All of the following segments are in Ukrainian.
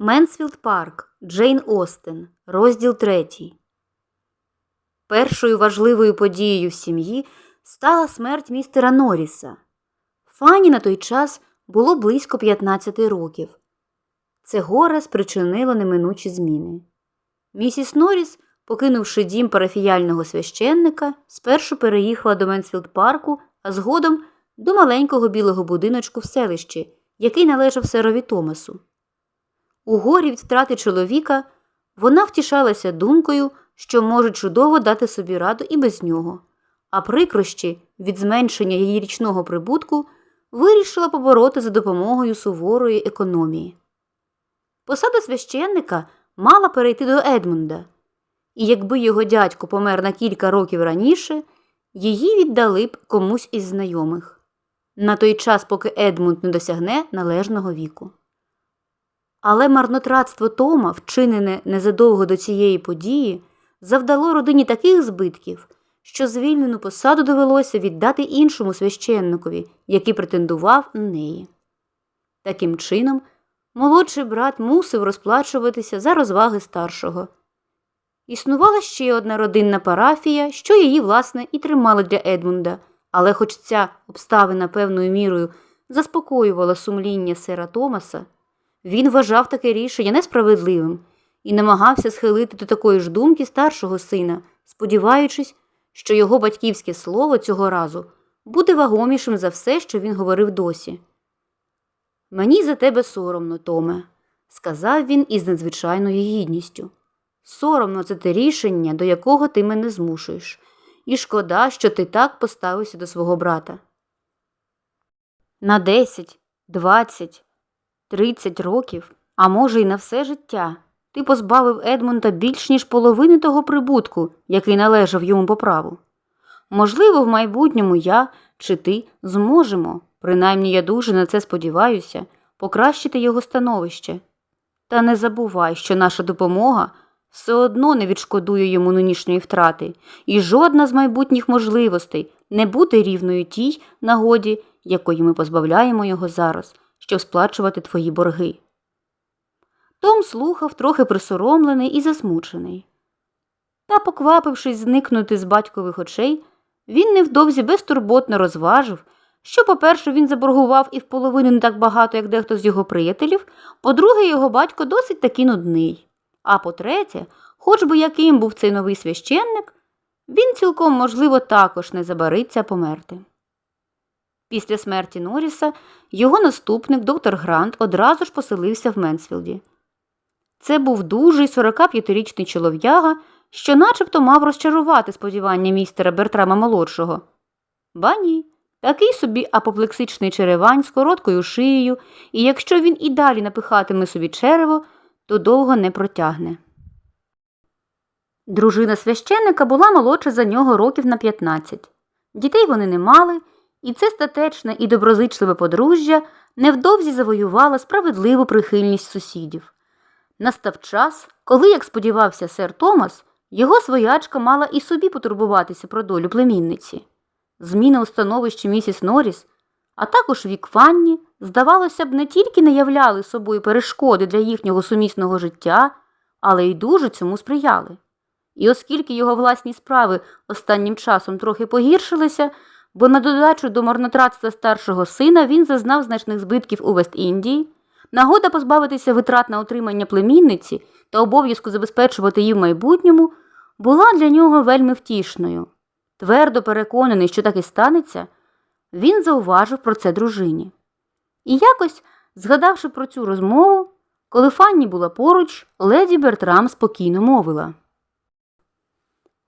Менсфілд Парк, Джейн Остен, розділ третій. Першою важливою подією в сім'ї стала смерть містера Норріса. Фані на той час було близько 15 років. Це горе спричинило неминучі зміни. Місіс Норріс, покинувши дім парафіяльного священника, спершу переїхала до Менсфілд парку, а згодом до маленького білого будиночку в селищі, який належав серові Томасу. У горі від втрати чоловіка вона втішалася думкою, що може чудово дати собі раду і без нього, а прикрощі від зменшення її річного прибутку вирішила побороти за допомогою суворої економії. Посада священника мала перейти до Едмунда, і якби його дядько помер на кілька років раніше, її віддали б комусь із знайомих на той час, поки Едмунд не досягне належного віку. Але марнотратство Тома, вчинене незадовго до цієї події, завдало родині таких збитків, що звільнену посаду довелося віддати іншому священникові, який претендував на неї. Таким чином, молодший брат мусив розплачуватися за розваги старшого. Існувала ще одна родинна парафія, що її, власне, і тримала для Едмунда, але хоч ця обставина певною мірою заспокоювала сумління сера Томаса, він вважав таке рішення несправедливим і намагався схилити до такої ж думки старшого сина, сподіваючись, що його батьківське слово цього разу буде вагомішим за все, що він говорив досі. Мені за тебе соромно, Томе, сказав він із надзвичайною гідністю. Соромно це те рішення, до якого ти мене змушуєш, і шкода, що ти так поставився до свого брата. На десять, двадцять, тридцять років, а може, й на все життя, ти позбавив Едмунда більш ніж половини того прибутку, який належав йому по праву. Можливо, в майбутньому я чи ти зможемо, принаймні я дуже на це сподіваюся, покращити його становище. Та не забувай, що наша допомога все одно не відшкодує йому нинішньої втрати, і жодна з майбутніх можливостей не буде рівною тій нагоді, якої ми позбавляємо його зараз, щоб сплачувати твої борги. Том слухав трохи присоромлений і засмучений. Та, поквапившись зникнути з батькових очей, він невдовзі безтурботно розважив, що, по-перше, він заборгував і в половину не так багато, як дехто з його приятелів, по-друге, його батько досить таки нудний. А по-третє, хоч би яким був цей новий священник, він цілком, можливо, також не забариться померти. Після смерті Норріса його наступник, доктор Грант, одразу ж поселився в Менсфілді. Це був дужий 45-річний чолов'яга, що начебто мав розчарувати сподівання містера Бертрама молодшого. Ба ні, такий собі апоплексичний черевань з короткою шиєю, і якщо він і далі напихатиме собі черево, то довго не протягне. Дружина священника була молодша за нього років на 15. Дітей вони не мали, і це статечне і доброзичливе подружжя невдовзі завоювало справедливу прихильність сусідів. Настав час, коли, як сподівався сер Томас, його своячка мала і собі потурбуватися про долю племінниці. Зміна у становищі місіс Норріс, а також вік Фанні, здавалося б, не тільки не являли собою перешкоди для їхнього сумісного життя, але й дуже цьому сприяли. І оскільки його власні справи останнім часом трохи погіршилися, бо на додачу до марнотратства старшого сина він зазнав значних збитків у Вест-Індії, нагода позбавитися витрат на утримання племінниці та обов'язку забезпечувати її в майбутньому була для нього вельми втішною. Твердо переконаний, що так і станеться, він зауважив про це дружині. І якось, згадавши про цю розмову, коли Фанні була поруч, леді Бертрам спокійно мовила.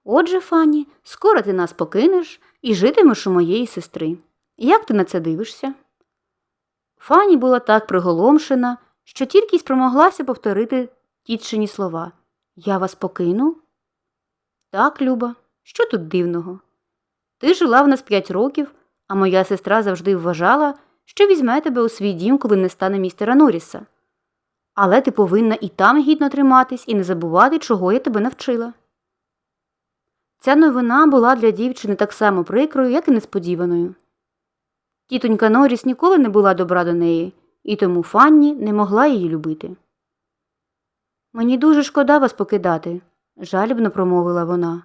Отже, Фанні, скоро ти нас покинеш і житимеш у моєї сестри. Як ти на це дивишся? Фанні була так приголомшена, що тільки й спромоглася повторити тітчині слова Я вас покину? Так, Люба, що тут дивного? Ти жила в нас п'ять років, а моя сестра завжди вважала, що візьме тебе у свій дім, коли не стане містера Норріса. Але ти повинна і там гідно триматись і не забувати, чого я тебе навчила. Ця новина була для дівчини так само прикрою, як і несподіваною. Тітонька Норріс ніколи не була добра до неї, і тому Фанні не могла її любити. Мені дуже шкода вас покидати, жалібно промовила вона.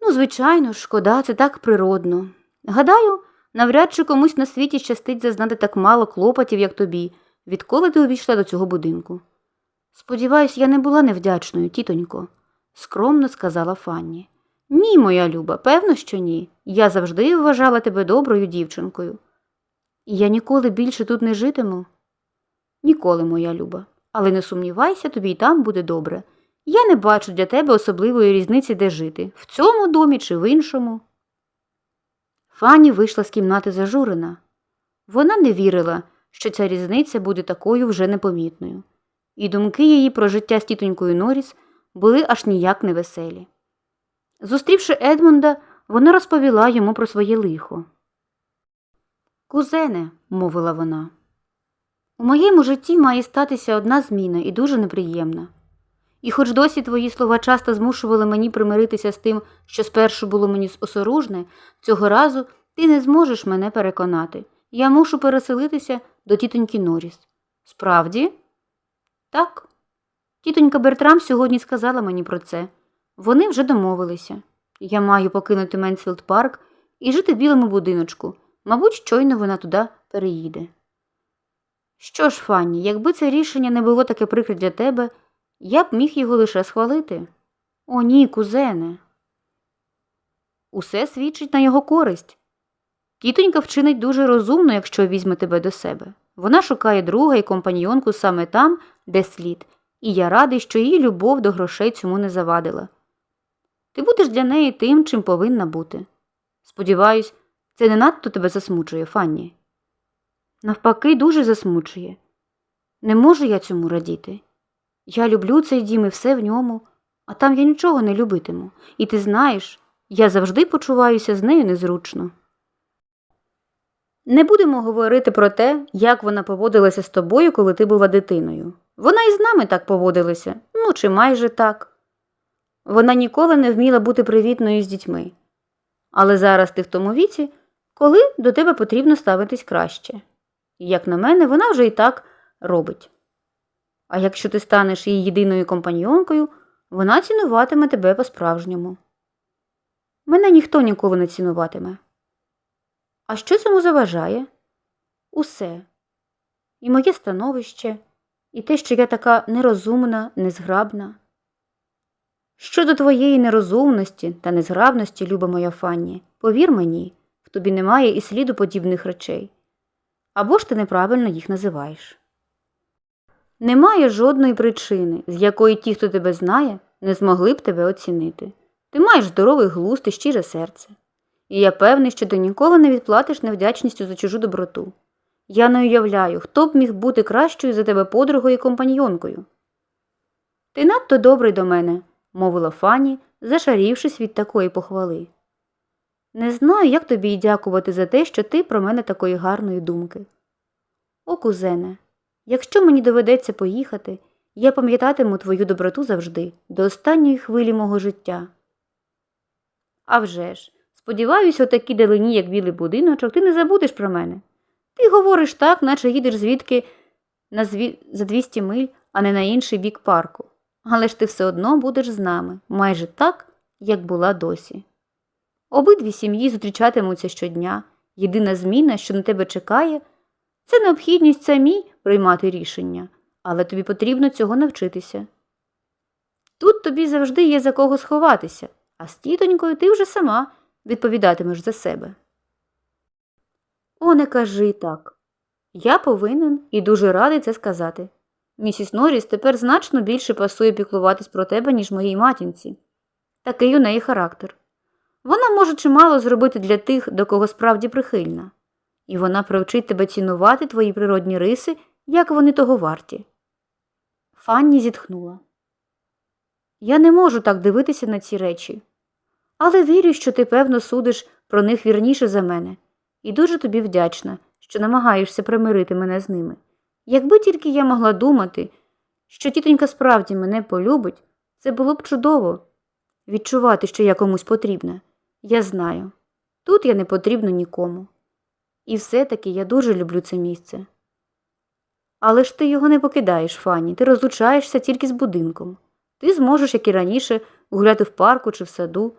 Ну, звичайно шкода, це так природно. Гадаю, навряд чи комусь на світі щастить зазнати так мало клопотів, як тобі, відколи ти увійшла до цього будинку. Сподіваюсь, я не була невдячною, тітонько, скромно сказала Фанні. Ні, моя люба, певно, що ні. Я завжди вважала тебе доброю дівчинкою. Я ніколи більше тут не житиму. Ніколи, моя люба, але не сумнівайся, тобі й там буде добре. Я не бачу для тебе особливої різниці, де жити в цьому домі чи в іншому. Фанні вийшла з кімнати зажурена. Вона не вірила, що ця різниця буде такою вже непомітною, і думки її про життя з тітонькою Норріс були аж ніяк невеселі. Зустрівши Едмунда, вона розповіла йому про своє лихо. Кузене, мовила вона, у моєму житті має статися одна зміна і дуже неприємна. І хоч досі твої слова часто змушували мені примиритися з тим, що спершу було мені осоружне, цього разу ти не зможеш мене переконати. Я мушу переселитися до тітоньки Норріс. Справді? Так. Тітонька Бертрам сьогодні сказала мені про це. Вони вже домовилися. Я маю покинути Менсфілд парк і жити в білому будиночку. Мабуть, щойно вона туди переїде. Що ж, Фанні, якби це рішення не було таке прикре для тебе, я б міг його лише схвалити. О, ні, кузене. Усе свідчить на його користь. Тітонька вчинить дуже розумно, якщо візьме тебе до себе. Вона шукає друга і компаньйонку саме там, де слід, і я радий, що її любов до грошей цьому не завадила. Ти будеш для неї тим, чим повинна бути. Сподіваюсь, це не надто тебе засмучує, Фанні. Навпаки, дуже засмучує. Не можу я цьому радіти. Я люблю цей дім і все в ньому, а там я нічого не любитиму. І ти знаєш, я завжди почуваюся з нею незручно. Не будемо говорити про те, як вона поводилася з тобою, коли ти була дитиною. Вона і з нами так поводилася, ну чи майже так. Вона ніколи не вміла бути привітною з дітьми. Але зараз ти в тому віці, коли до тебе потрібно ставитись краще. Як на мене, вона вже і так робить. А якщо ти станеш її єдиною компаньонкою, вона цінуватиме тебе по-справжньому. Мене ніхто ніколи не цінуватиме. А що цьому заважає? Усе. І моє становище, і те, що я така нерозумна, незграбна. Щодо твоєї нерозумності та незграбності, люба моя Фанні, повір мені, в тобі немає і сліду подібних речей. Або ж ти неправильно їх називаєш. Немає жодної причини, з якої ті, хто тебе знає, не змогли б тебе оцінити. Ти маєш здоровий глузд і щире серце. І я певний, що ти ніколи не відплатиш невдячністю за чужу доброту. Я не уявляю, хто б міг бути кращою за тебе подругою і компаньйонкою. Ти надто добрий до мене, мовила Фані, зашарівшись від такої похвали. Не знаю, як тобі й дякувати за те, що ти про мене такої гарної думки. О, кузене, якщо мені доведеться поїхати, я пам'ятатиму твою доброту завжди, до останньої хвилі мого життя. А вже ж, сподіваюся, у такій далині, як білий будиночок, ти не забудеш про мене. Ти говориш так, наче їдеш звідки на зві... за 200 миль, а не на інший бік парку. Але ж ти все одно будеш з нами, майже так, як була досі. Обидві сім'ї зустрічатимуться щодня. Єдина зміна, що на тебе чекає, це необхідність самій приймати рішення, але тобі потрібно цього навчитися. Тут тобі завжди є за кого сховатися, а з тітонькою ти вже сама відповідатимеш за себе. О, не кажи так. Я повинен і дуже радий це сказати. Місіс Норріс тепер значно більше пасує піклуватись про тебе, ніж моїй матінці. Такий у неї характер. Вона може чимало зробити для тих, до кого справді прихильна, і вона привчить тебе цінувати твої природні риси, як вони того варті. Фанні зітхнула. Я не можу так дивитися на ці речі, але вірю, що ти, певно, судиш про них вірніше за мене, і дуже тобі вдячна, що намагаєшся примирити мене з ними. Якби тільки я могла думати, що тітонька справді мене полюбить, це було б чудово відчувати, що я комусь потрібна. Я знаю, тут я не потрібна нікому. І все таки я дуже люблю це місце. Але ж ти його не покидаєш, Фанні, ти розлучаєшся тільки з будинком. Ти зможеш, як і раніше, гуляти в парку чи в саду.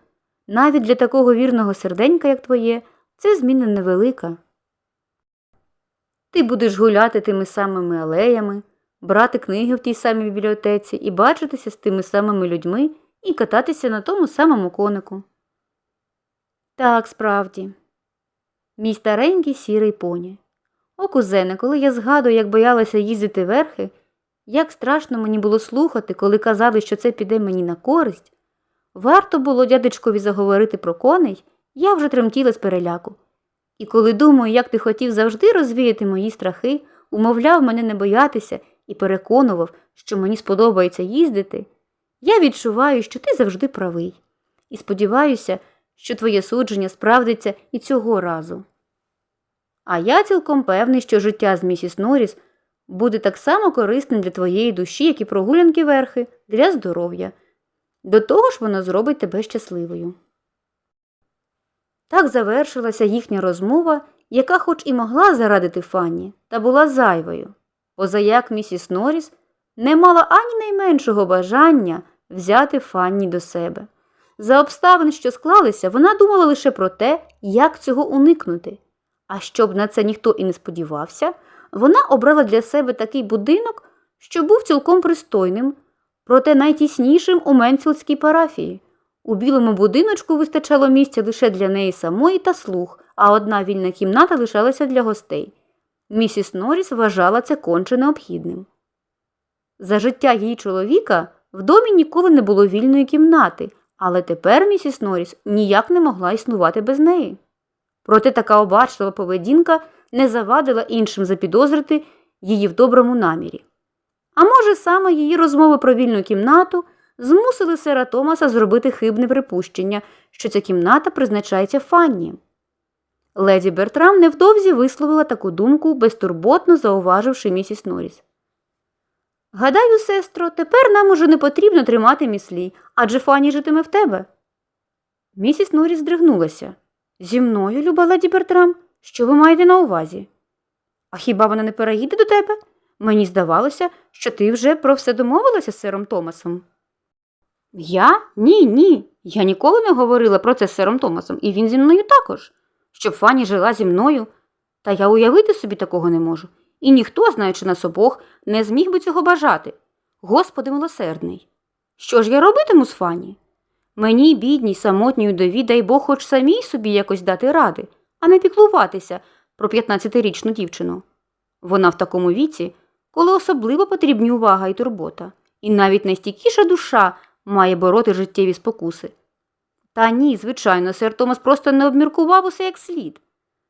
Навіть для такого вірного серденька, як твоє, це зміна невелика. Ти будеш гуляти тими самими алеями, брати книги в тій самій бібліотеці і бачитися з тими самими людьми і кататися на тому самому конику. Так, справді, мій старенький сірий поні. О, кузене, коли я згадую, як боялася їздити верхи, як страшно мені було слухати, коли казали, що це піде мені на користь, варто було дядечкові заговорити про коней, я вже тремтіла з переляку. І коли думаю, як ти хотів завжди розвіяти мої страхи, умовляв мене не боятися і переконував, що мені сподобається їздити, я відчуваю, що ти завжди правий, і сподіваюся, що твоє судження справдиться і цього разу. А я цілком певний, що життя з місіс Норріс буде так само корисним для твоєї душі, як і прогулянки верхи, для здоров'я. До того ж воно зробить тебе щасливою. Так завершилася їхня розмова, яка хоч і могла зарадити Фанні, та була зайвою, позаяк місіс Норріс не мала ані найменшого бажання взяти Фанні до себе. За обставин, що склалися, вона думала лише про те, як цього уникнути. А щоб на це ніхто і не сподівався, вона обрала для себе такий будинок, що був цілком пристойним, проте найтіснішим у Менфілдській парафії. У білому будиночку вистачало місця лише для неї самої та слуг, а одна вільна кімната лишалася для гостей. Місіс Норріс вважала це конче необхідним. За життя її чоловіка в домі ніколи не було вільної кімнати, але тепер місіс Норріс ніяк не могла існувати без неї. Проте така обачлива поведінка не завадила іншим запідозрити її в доброму намірі. А може, саме її розмови про вільну кімнату змусили сера Томаса зробити хибне припущення, що ця кімната призначається Фанні. Леді Бертрам невдовзі висловила таку думку, безтурботно зауваживши місіс Норріс. Гадаю, сестро, тепер нам уже не потрібно тримати міслі, адже Фанні житиме в тебе. Місіс Норріс здригнулася. Зі мною, люба леді Бертрам, що ви маєте на увазі? А хіба вона не переїде до тебе? Мені здавалося, що ти вже про все домовилася з сером Томасом. Я? Ні, ні. Я ніколи не говорила про це з сером Томасом, і він зі мною також. Щоб Фані жила зі мною. Та я уявити собі такого не можу. І ніхто, знаючи нас обох, не зміг би цього бажати. Господи милосердний. Що ж я робитиму з Фані? Мені, бідній, самотній удові, дай Бог хоч самій собі якось дати ради, а не піклуватися про 15-річну дівчину. Вона в такому віці, коли особливо потрібні увага і турбота, і навіть найстійкіша душа має бороти життєві спокуси. Та ні, звичайно, сер Томас просто не обміркував усе як слід.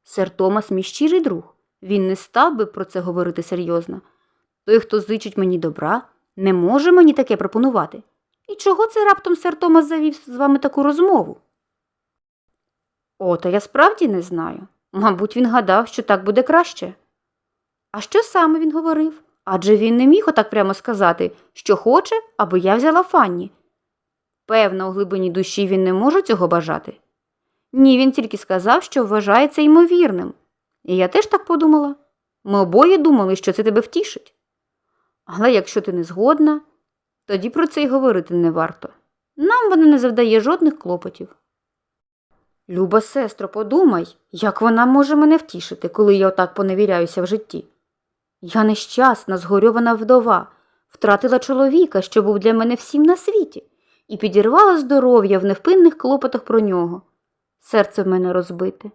Сер Томас мій щирий друг. Він не став би про це говорити серйозно. Той, хто зичить мені добра, не може мені таке пропонувати. І чого це раптом сер Томас завів з вами таку розмову? О, та я справді не знаю. Мабуть, він гадав, що так буде краще. А що саме він говорив? Адже він не міг отак прямо сказати, що хоче, аби я взяла Фанні. Певно, у глибині душі він не може цього бажати. Ні, він тільки сказав, що вважає це ймовірним. І я теж так подумала. Ми обоє думали, що це тебе втішить. Але якщо ти не згодна, тоді про це й говорити не варто. Нам вона не завдає жодних клопотів. Люба сестро, подумай, як вона може мене втішити, коли я отак поневіряюся в житті. Я нещасна, згорьована вдова, втратила чоловіка, що був для мене всім на світі, і підірвала здоров'я в невпинних клопотах про нього. Серце в мене розбите.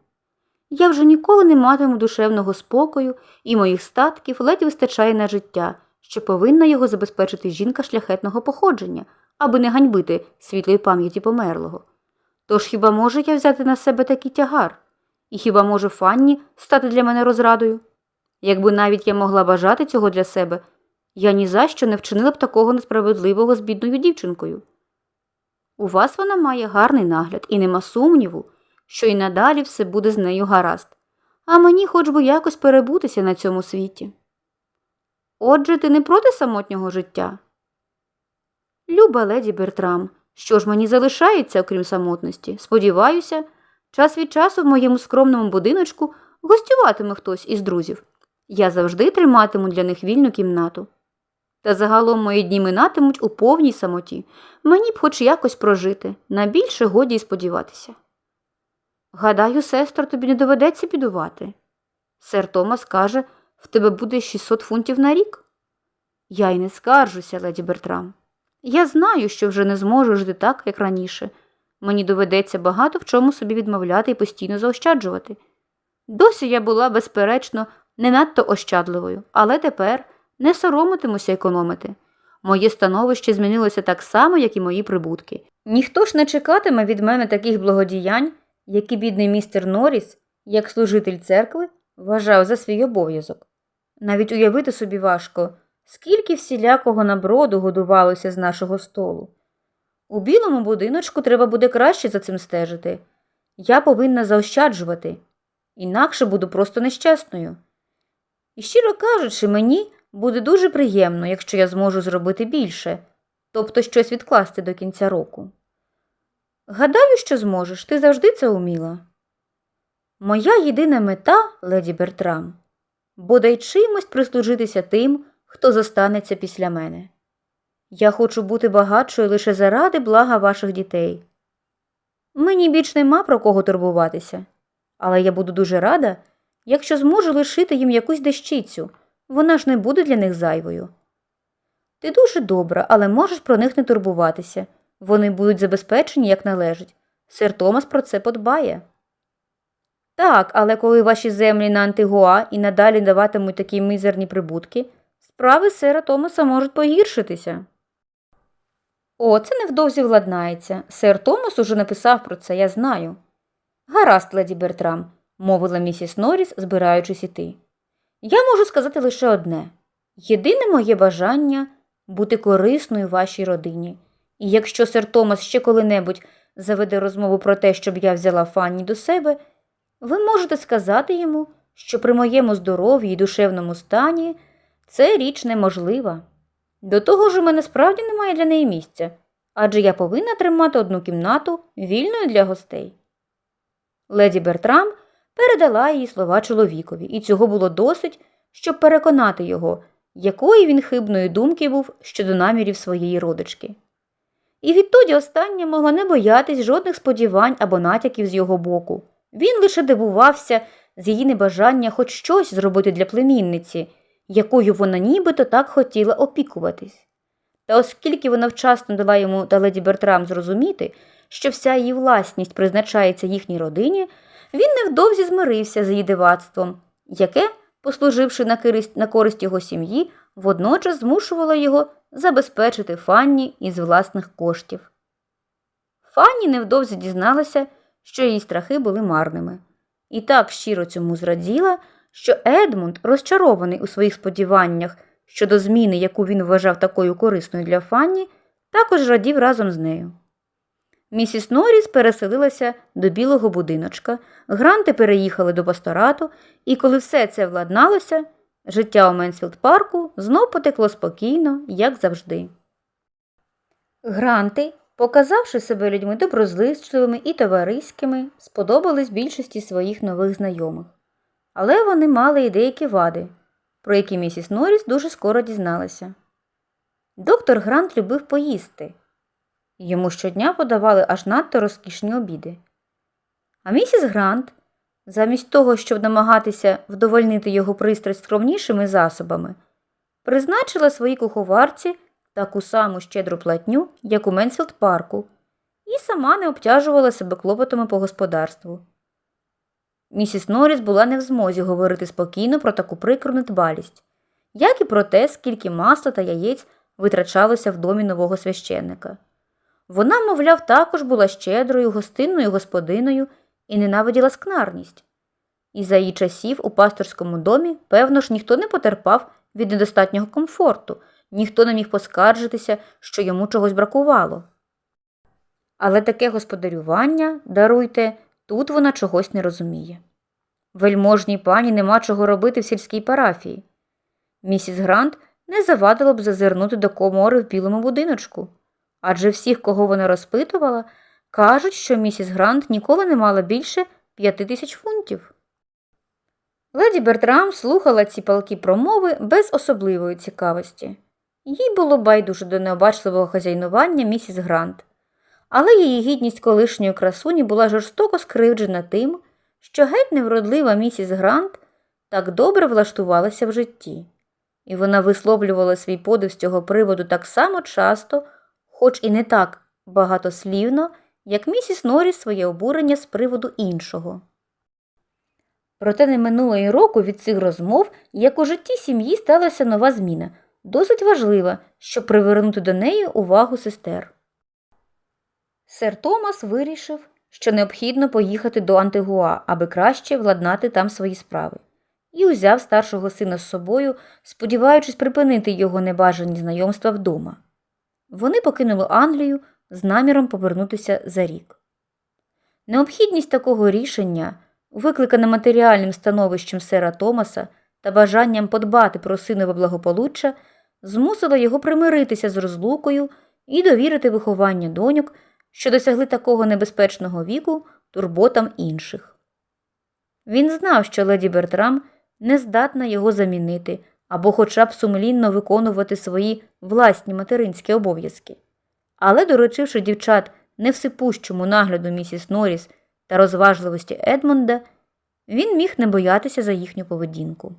Я вже ніколи не матиму душевного спокою, і моїх статків ледь вистачає на життя, що повинна його забезпечити жінка шляхетного походження, аби не ганьбити світлої пам'яті померлого. Тож хіба можу я взяти на себе такий тягар? І хіба може Фанні стати для мене розрадою? Якби навіть я могла бажати цього для себе, я ні за що не вчинила б такого несправедливого з бідною дівчинкою. У вас вона має гарний нагляд, і нема сумніву, що й надалі все буде з нею гаразд, а мені хоч би якось перебутися на цьому світі. Отже, ти не проти самотнього життя? Люба леді Бертрам, що ж мені залишається, окрім самотності? Сподіваюся, час від часу в моєму скромному будиночку гостюватиме хтось із друзів. Я завжди триматиму для них вільну кімнату. Та загалом мої дні минатимуть у повній самоті. Мені б хоч якось прожити, на більше годі й сподіватися. Гадаю, сестро, тобі не доведеться бідувати. Сер Томас каже, в тебе буде 600 фунтів на рік. Я й не скаржуся, леді Бертрам. Я знаю, що вже не зможу жити так, як раніше. Мені доведеться багато в чому собі відмовляти і постійно заощаджувати. Досі я була, безперечно, не надто ощадливою, але тепер не соромитимуся економити. Моє становище змінилося так само, як і мої прибутки. Ніхто ж не чекатиме від мене таких благодіянь, які бідний містер Норріс, як служитель церкви, вважав за свій обов'язок. Навіть уявити собі важко, скільки всілякого наброду годувалося з нашого столу. У білому будиночку треба буде краще за цим стежити. Я повинна заощаджувати, інакше буду просто нещасною. І щиро кажучи, мені буде дуже приємно, якщо я зможу зробити більше, тобто щось відкласти до кінця року. Гадаю, що зможеш, ти завжди це уміла. Моя єдина мета, леді Бертрам, бодай чимось прислужитися тим, хто зостанеться після мене. Я хочу бути багатшою лише заради блага ваших дітей. Мені більш нема про кого турбуватися, але я буду дуже рада, якщо зможу лишити їм якусь дещицю, вона ж не буде для них зайвою. Ти дуже добра, але можеш про них не турбуватися. Вони будуть забезпечені, як належить. Сер Томас про це подбає. Так, але коли ваші землі на Антигуа і надалі даватимуть такі мізерні прибутки, справи сера Томаса можуть погіршитися. О, це невдовзі владнається. Сер Томас уже написав про це, я знаю. Гаразд, леді Бертрам, мовила місіс Норріс, збираючись іти. Я можу сказати лише одне єдине моє бажання бути корисною вашій родині. І якщо сер Томас ще коли-небудь заведе розмову про те, щоб я взяла Фанні до себе, ви можете сказати йому, що при моєму здоров'ї і душевному стані це річ неможлива. До того ж у мене справді немає для неї місця, адже я повинна тримати одну кімнату вільною для гостей. Леді Бертрам передала її слова чоловікові, і цього було досить, щоб переконати його, якої він хибної думки був щодо намірів своєї родички. І відтоді остання могла не боятись жодних сподівань або натяків з його боку. Він лише дивувався з її небажання хоч щось зробити для племінниці, якою вона нібито так хотіла опікуватись. Та оскільки вона вчасно дала йому та леді Бертрам зрозуміти, що вся її власність призначається їхній родині, він невдовзі змирився з її дивацтвом, яке, послуживши на користь, на користь його сім'ї, водночас змушувало його забезпечити Фанні із власних коштів. Фанні невдовзі дізналася, що її страхи були марними, і так щиро цьому зраділа, що Едмунд, розчарований у своїх сподіваннях щодо зміни, яку він вважав такою корисною для Фанні, також радів разом з нею. Місіс Норріс переселилася до білого будиночка, гранти переїхали до пасторату, і коли все це владналося, життя у Менсфілд парку знов потекло спокійно, як завжди. Гранти, показавши себе людьми доброзичливими і товариськими, сподобались більшості своїх нових знайомих. Але вони мали і деякі вади, про які місіс Норріс дуже скоро дізналася. Доктор Грант любив поїсти. Йому щодня подавали аж надто розкішні обіди. А місіс Грант, замість того, щоб намагатися вдовольнити його пристрасть скромнішими засобами, призначила своїй куховарці таку саму щедру платню, як у Менсфілд парку, і сама не обтяжувала себе клопотами по господарству. Місіс Норріс була не в змозі говорити спокійно про таку прикру недбалість, як і про те, скільки масла та яєць витрачалося в домі нового священника. Вона, мовляв, також була щедрою, гостинною господиною і ненавиділа скнарність. І за її часів у пасторському домі, певно ж, ніхто не потерпав від недостатнього комфорту, ніхто не міг поскаржитися, що йому чогось бракувало. Але таке господарювання, даруйте, тут вона чогось не розуміє. Вельможній пані нема чого робити в сільській парафії. Місіс Грант не завадило б зазирнути до комори в білому будиночку. Адже всіх, кого вона розпитувала, кажуть, що місіс Грант ніколи не мала більше п'яти тисяч фунтів. Леді Бертрам слухала ці палкі промови без особливої цікавості. Їй було байдуже до необачливого хазяйнування місіс Грант, але її гідність колишньої красуні була жорстоко скривджена тим, що геть невродлива місіс Грант так добре влаштувалася в житті, і вона висловлювала свій подив з цього приводу так само часто, хоч і не так багатослівно, як місіс Норріс своє обурення з приводу іншого. Проте не минуло й року від цих розмов, як у житті сім'ї сталася нова зміна, досить важлива, щоб привернути до неї увагу сестер. Сер Томас вирішив, що необхідно поїхати до Антигуа, аби краще владнати там свої справи, і узяв старшого сина з собою, сподіваючись припинити його небажані знайомства вдома. Вони покинули Англію з наміром повернутися за рік. Необхідність такого рішення, викликана матеріальним становищем сера Томаса та бажанням подбати про синове благополуччя, змусила його примиритися з розлукою і довірити виховання доньок, що досягли такого небезпечного віку, турботам інших. Він знав, що леді Бертрам не здатна його замінити або хоча б сумлінно виконувати свої власні материнські обов'язки. Але, доручивши дівчат невсипущому нагляду місіс Норріс та розважливості Едмонда, він міг не боятися за їхню поведінку.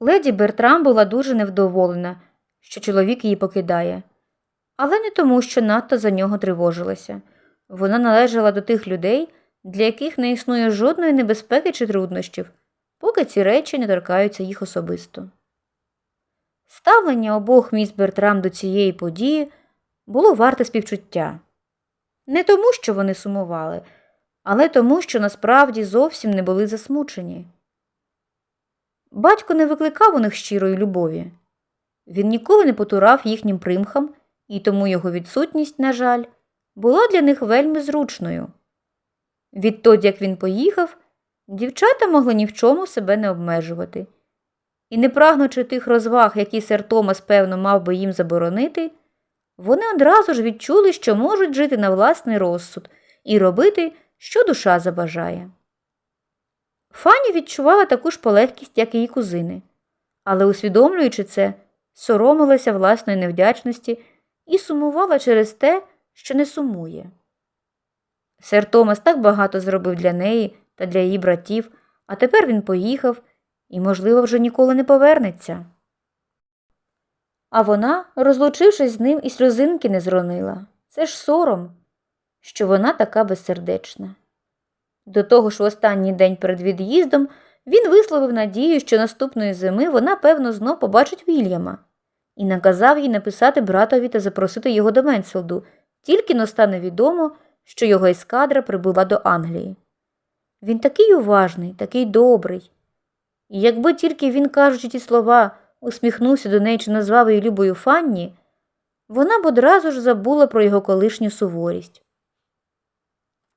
Леді Бертрам була дуже невдоволена, що чоловік її покидає, але не тому, що надто за нього тривожилася. Вона належала до тих людей, для яких не існує жодної небезпеки чи труднощів, поки ці речі не торкаються їх особисто. Ставлення обох міс Бертрам до цієї події було варте співчуття. Не тому, що вони сумували, але тому, що насправді зовсім не були засмучені. Батько не викликав у них щирої любові. Він ніколи не потурав їхнім примхам, і тому його відсутність, на жаль, була для них вельми зручною. Відтоді, як він поїхав, дівчата могли ні в чому себе не обмежувати. І не прагнучи тих розваг, які сер Томас, певно, мав би їм заборонити, вони одразу ж відчули, що можуть жити на власний розсуд і робити, що душа забажає. Фані відчувала таку ж полегкість, як і її кузини, але, усвідомлюючи це, соромилася власної невдячності і сумувала через те, що не сумує. Сер Томас так багато зробив для неї та для її братів, а тепер він поїхав і, можливо, вже ніколи не повернеться. А вона, розлучившись з ним, і сльозинки не зронила. Це ж сором, що вона така безсердечна. До того ж, в останній день перед від'їздом він висловив надію, що наступної зими вона, певно, знов побачить Вільяма, і наказав їй написати братові та запросити його до Менселду, тільки но стане відомо, що його ескадра прибула до Англії. Він такий уважний, такий добрий. І якби тільки він, кажучи ті слова, усміхнувся до неї чи назвав її любою Фанні, вона б одразу ж забула про його колишню суворість.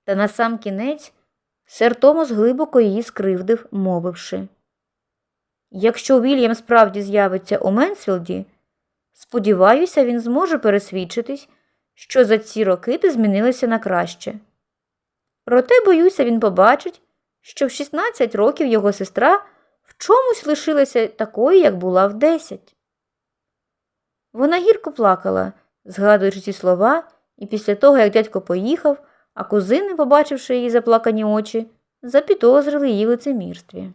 Та на сам кінець сер Томас глибоко її скривдив, мовивши Якщо Вільям справді з'явиться у Менсфілді, сподіваюся, він зможе пересвідчитись, що за ці роки ти змінилася на краще. Проте, боюся, він побачить, що в 16 років його сестра в чомусь лишилася такою, як була в 10. Вона гірко плакала, згадуючи ці слова, і після того, як дядько поїхав, а кузини, побачивши її заплакані очі, запідозрили її лицемірстві.